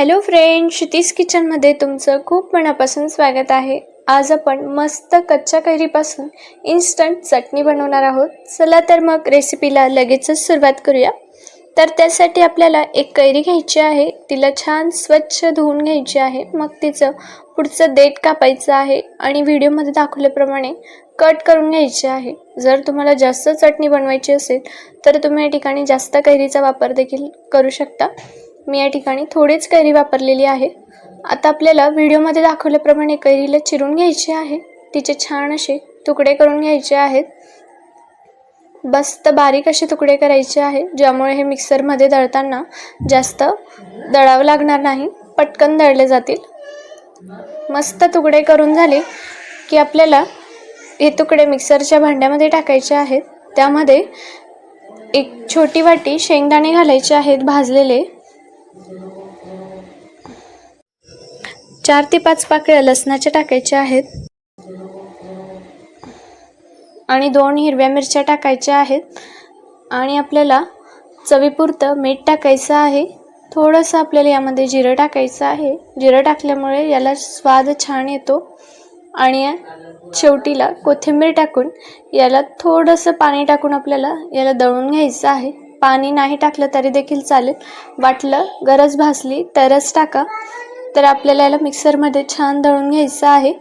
Hello friend क्षितिज किचनमध्ये तुमचं खूप मनापासून स्वागत आहे. आज आपण मस्त कच्च्या कैरीपासून इन्स्टंट चटणी बनवणार आहोत. चला तर मग रेसिपीला लगेचच सुरुवात करूया. तर त्यासाठी आपल्याला एक कैरी घ्यायची आहे. तिला छान स्वच्छ धुवून घ्यायची आहे. मग तिचं पुढचं देठ कापायचं आहे आणि व्हिडिओमध्ये दाखवल्याप्रमाणे कट करून घ्यायचे आहे. जर तुम्हाला जास्त चटणी बनवायची असेल तर तुम्ही या ठिकाणी जास्त कैरीचा वापर देखील करू शकता. मी या ठिकाणी थोडीच कैरी वापरलेली आहे. आता आपल्याला व्हिडिओमध्ये दाखवल्याप्रमाणे कैरीला चिरून घ्यायची आहे. तिचे छान असे तुकडे करून घ्यायचे आहेत. मस्त बारीक असे तुकडे करायचे आहे ज्यामुळे हे मिक्सरमध्ये दळताना जास्त दळावं लागणार नाही पटकन दळले जातील. मस्त तुकडे करून झाले की आपल्याला हे तुकडे मिक्सरच्या भांड्यामध्ये टाकायचे आहेत. त्यामध्ये एक छोटी वाटी शेंगदाणे घालायचे आहेत भाजलेले. चार ते पाच पाकळ्या लसणाच्या टाकायच्या आहेत. आणि दोन हिरव्या मिरच्या टाकायच्या आहेत. आणि आपल्याला चवीपुरतं मीठ टाकायचं आहे. थोडंसं आपल्याला यामध्ये जिरं टाकायचं आहे. जिरं टाकल्यामुळे याला स्वाद छान येतो. आणि शेवटीला कोथिंबीर टाकून याला थोडंसं पाणी टाकून आपल्याला याला दळून घ्यायचं आहे. पाणी नाही टाकलं तरी देखील चालेल. वाटलं गरज भासली तरच टाका. तर आपल्याला याला मिक्सरमध्ये छान दळून घ्यायचं आहे.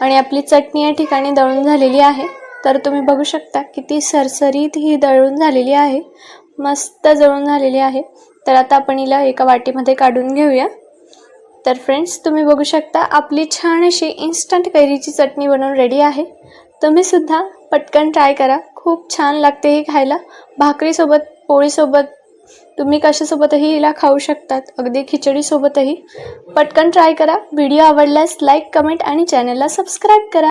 आणि आपली चटणी या ठिकाणी दळून झालेली आहे. तर तुम्ही बघू शकता किती सरसरीत ही दळून झालेली आहे. मस्त जळून झालेली आहे. तर आता आपण हिला एका वाटीमध्ये काढून घेऊया. तर फ्रेंड्स तुम्ही बघू शकता आपली छान अशी इन्स्टंट कैरीची चटणी बनवून रेडी आहे. तुम्हीसुद्धा पटकन ट्राय करा. खूप छान लागते ही खायला. भाकरीसोबत पोळीसोबत तुम्ही कशासोबतही हिला खाऊ शकतात. अगदी खिचडीसोबतही. पटकन ट्राय करा. व्हिडिओ आवडल्यास लाईक कमेंट आणि चॅनलला सबस्क्राईब करा.